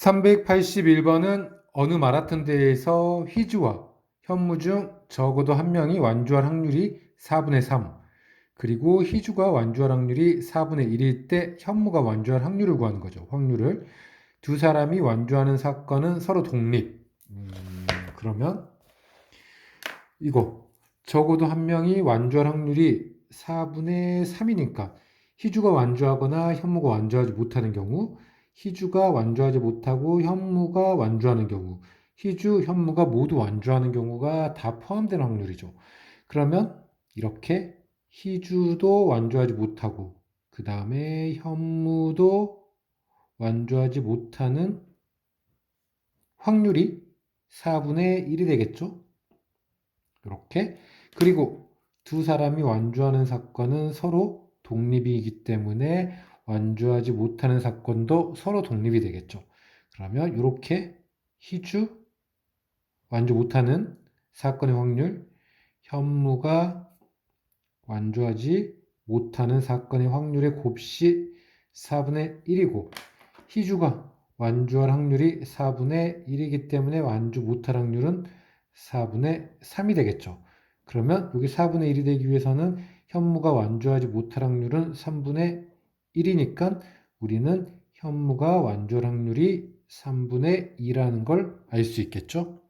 381번은 어느 마라톤 대회에서 휘주와 현무 중 적어도 한 명이 완주할 확률이 4분의 3, 그리고 희주가 완주할 확률이 4분의 1일 때 현무가 완주할 확률을 구하는 거죠. 확률을. 두 사람이 완주하는 사건은 서로 독립. 음, 그러면 이거 적어도 한 명이 완주할 확률이 4분의 3이니까 희주가 완주하거나 현무가 완주하지 못하는 경우 희주가 완주하지 못하고 현무가 완주하는 경우 희주, 현무가 모두 완주하는 경우가 다 포함된 확률이죠. 그러면 이렇게 희주도 완주하지 못하고 그 다음에 현무도 완주하지 못하는 확률이 4분의 1이 되겠죠. 이렇게 그리고 두 사람이 완주하는 사건은 서로 독립이기 때문에 완주하지 못하는 사건도 서로 독립이 되겠죠. 그러면 이렇게 희주 완주 못하는 사건의 확률, 현무가 완주하지 못하는 사건의 확률의 곱씨 4분의 1이고 희주가 완주할 확률이 4분의 1이기 때문에 완주 못할 확률은 4분의 3이 되겠죠. 그러면 여기 4분의 1이 되기 위해서는 현무가 완주하지 못할 확률은 3분의 1이니까 우리는 현무가 완주할 확률이 3분의 2라는 걸 알 수 있겠죠.